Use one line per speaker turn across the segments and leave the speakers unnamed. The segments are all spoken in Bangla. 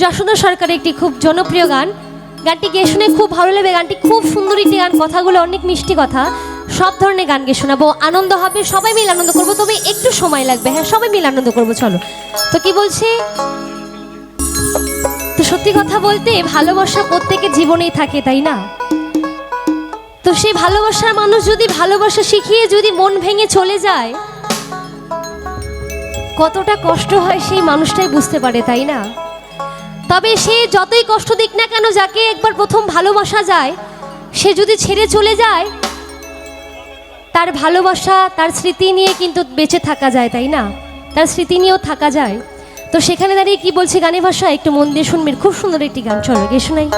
যশোদা সরকারের একটি খুব জনপ্রিয় গান। গানটি গেয়ে শুনে খুব ভালো লাগবে। গানটি খুব সুন্দর একটি গান। কথাগুলো অনেক মিষ্টি কথা। সব ধরনের গান গেয়ে শোনাবো। আনন্দ হবে। সবাই মিলে আনন্দ করব। তবে একটু সময় লাগবে। হ্যাঁ সবাই মিলে আনন্দ করব। চলো। তো কি বলছে? তো সত্যি কথা বলতে ভালোবাসা প্রত্যেকের জীবনেই থাকে, তাই না? তো সেই ভালোবাসার মানুষ যদি ভালোবাসা শিখিয়ে যদি মন ভেঙে চলে যায়, কতটা কষ্ট হয় সেই মানুষটাই বুঝতে পারে, তাই না? তবে সে যতই কষ্ট দিক না কেন, যাকে একবার প্রথম ভালোবাসা যায়, সে যদি ছেড়ে চলে যায়, তার ভালোবাসা, তার স্মৃতি নিয়ে কিন্তু বেঁচে থাকা যায়, তাই না? তার স্মৃতি নিয়েও থাকা যায়। তো সেখানে দাঁড়িয়ে কি বলছে গানে ভাষা? একটু মন দিয়ে শুনবেন। খুব সুন্দর একটি গান, চলো গে শোনাই।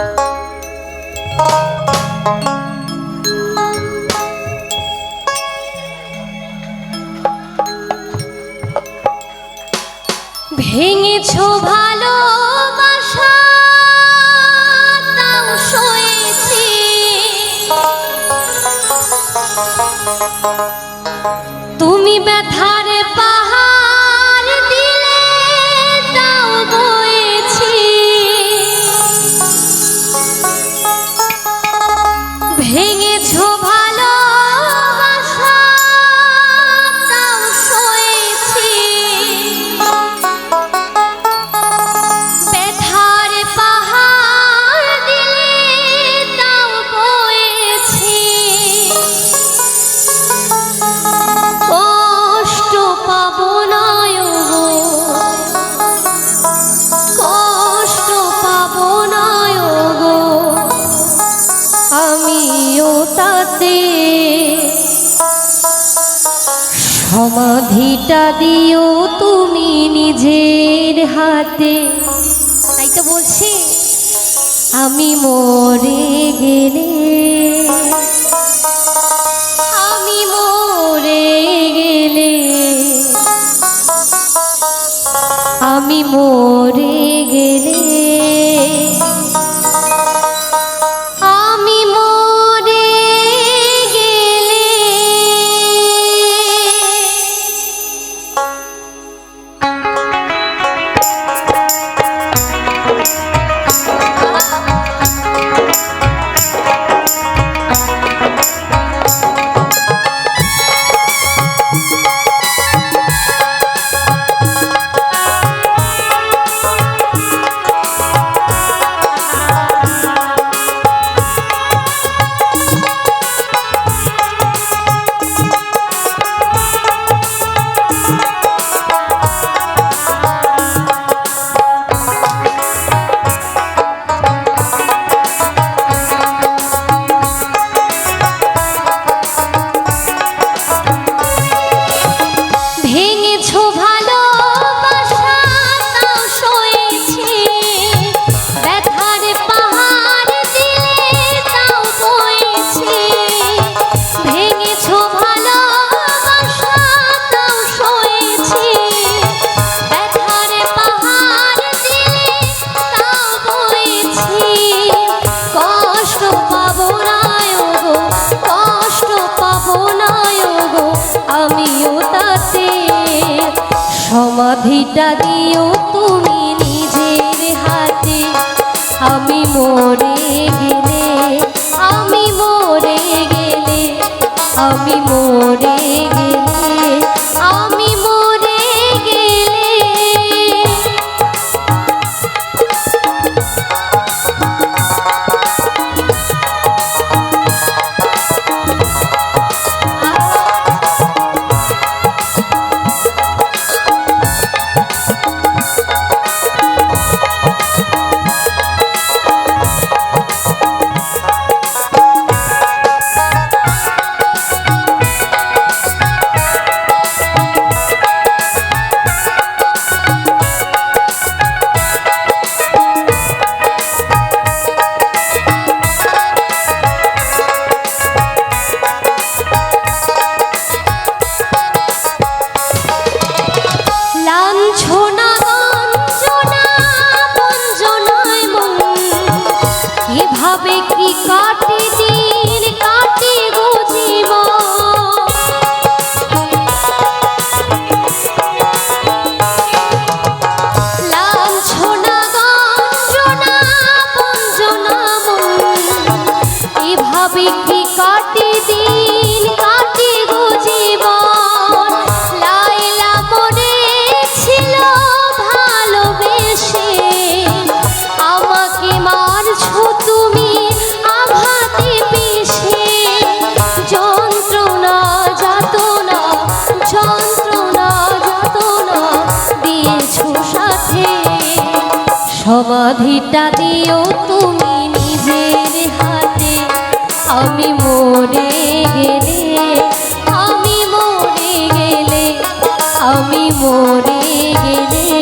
ভেঙেছো ভালোবাসা তুমি ব্যথারে পাহাড় সমাধিটা দিও তুমি নিজের হাতে। তাই তো বলছি, আমি মরে গেলে। আমি মরে গেলে। আমি মরে গেলে। ভেঙেছো সমাধিটা দিও তুমি নিজের হাতে। আমি মরে সমাধিটা দিও তুমি নিজের হাতে। আমি মরে গেলে আমি মরে গেলে আমি মরে গেলে।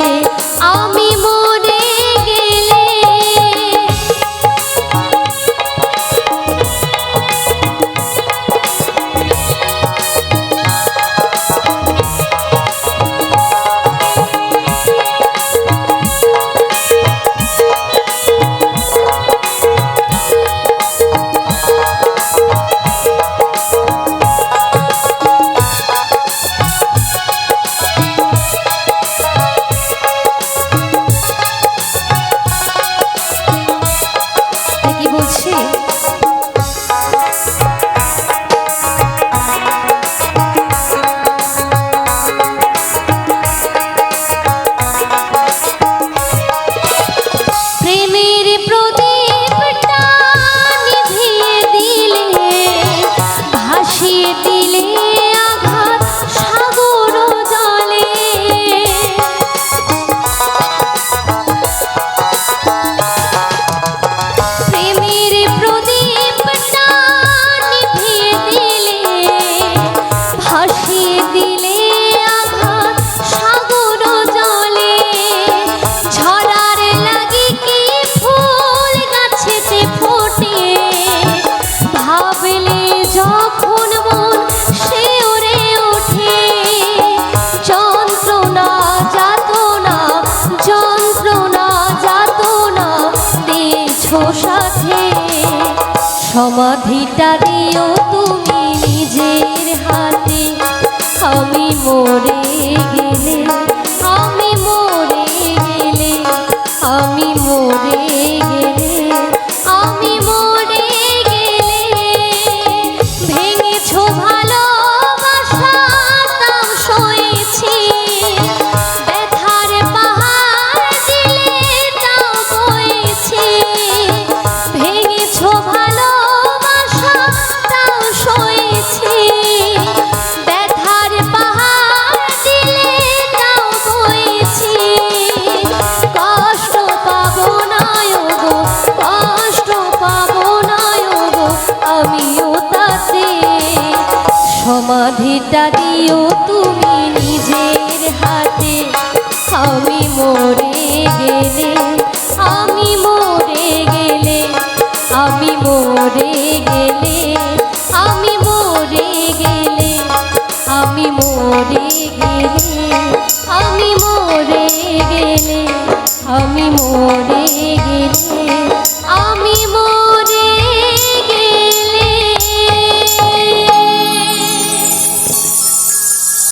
সমাধিটা দিও তুমি নিজের হাতে। আমি মরে গেলে সমাধিটা দিও তুমি নিজের হাতে। আমি মরে গেলে, আমি মরে গেলে, আমি মরে গেলে, আমি মরে গেলে।